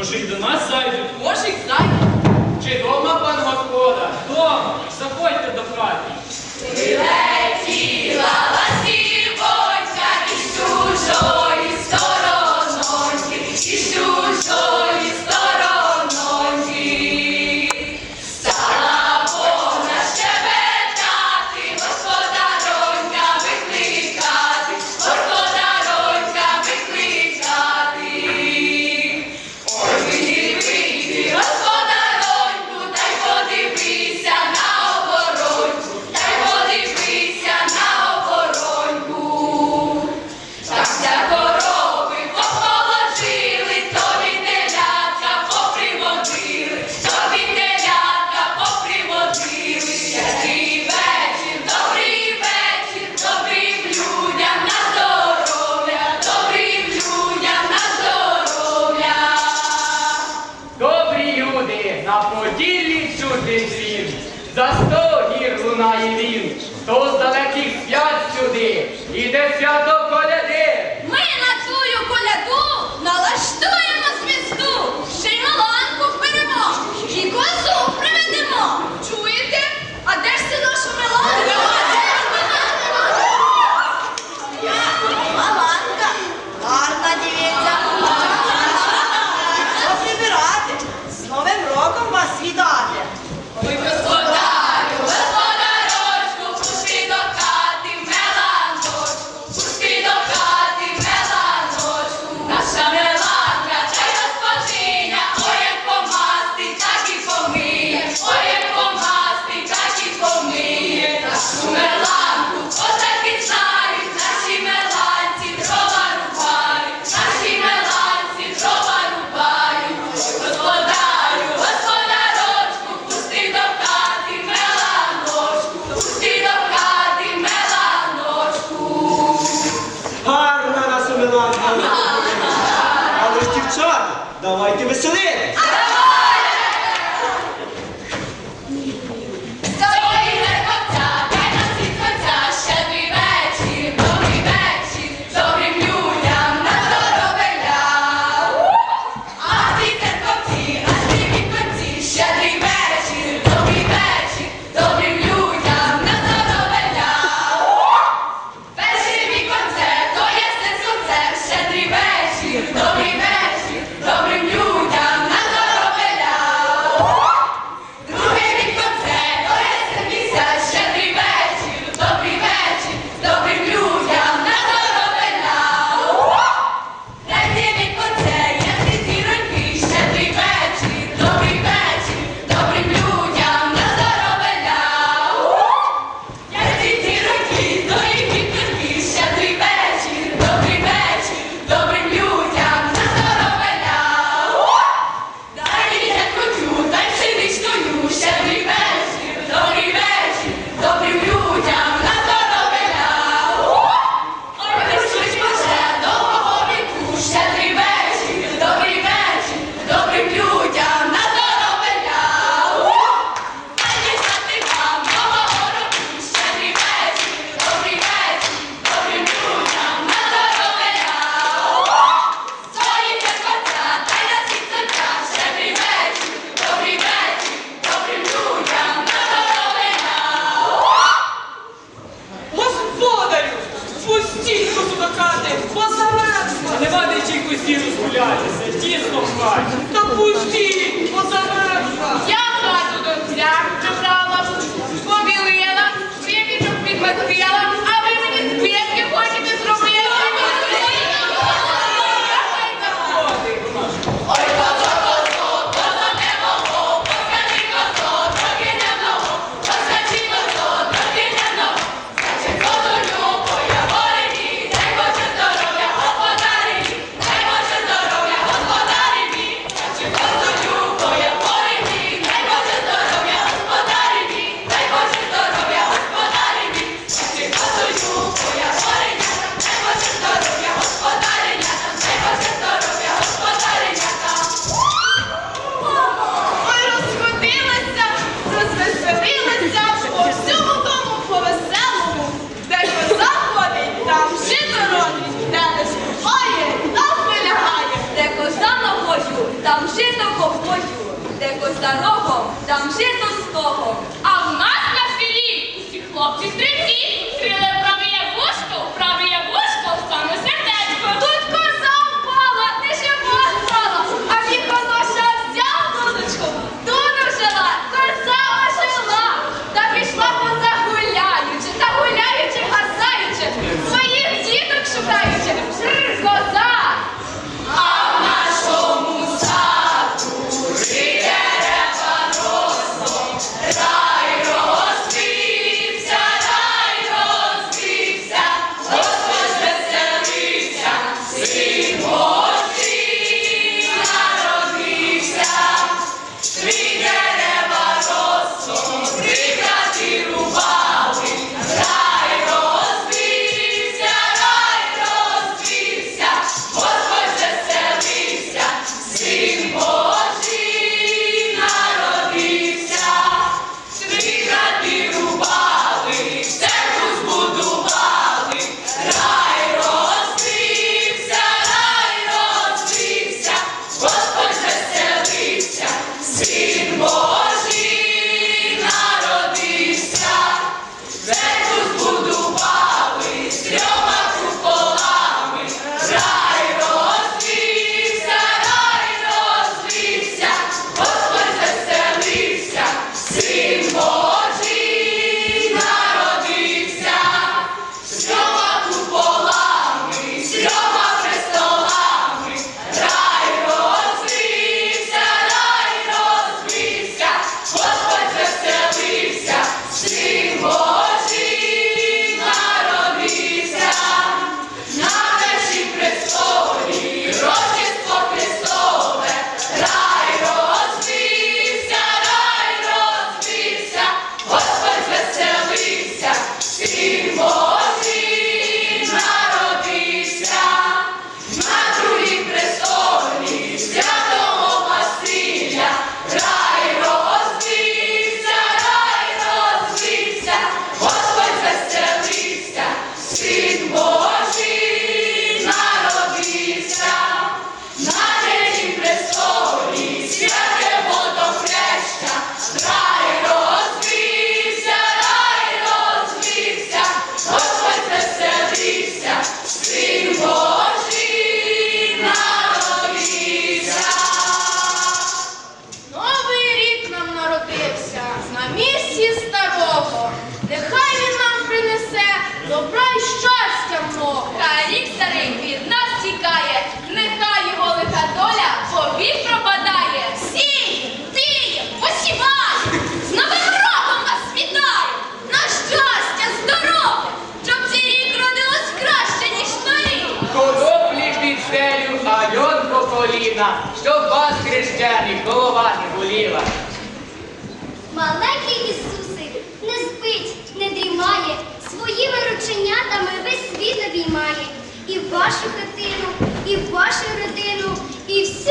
Може й до нас зайдуть? Може й зайдуть. Чи дома пан господа? Дома. За сто гір лунає він, то з далеких свят сюди, іде свято. Давайте веселитися! Yeah. 掌声 війна, щоб вас, хрещених, голова не боліла. Маленький Ісусик не спить, не дрімає, своїми рученятами весь світ обіймає. І вашу хатину, і вашу родину, і всю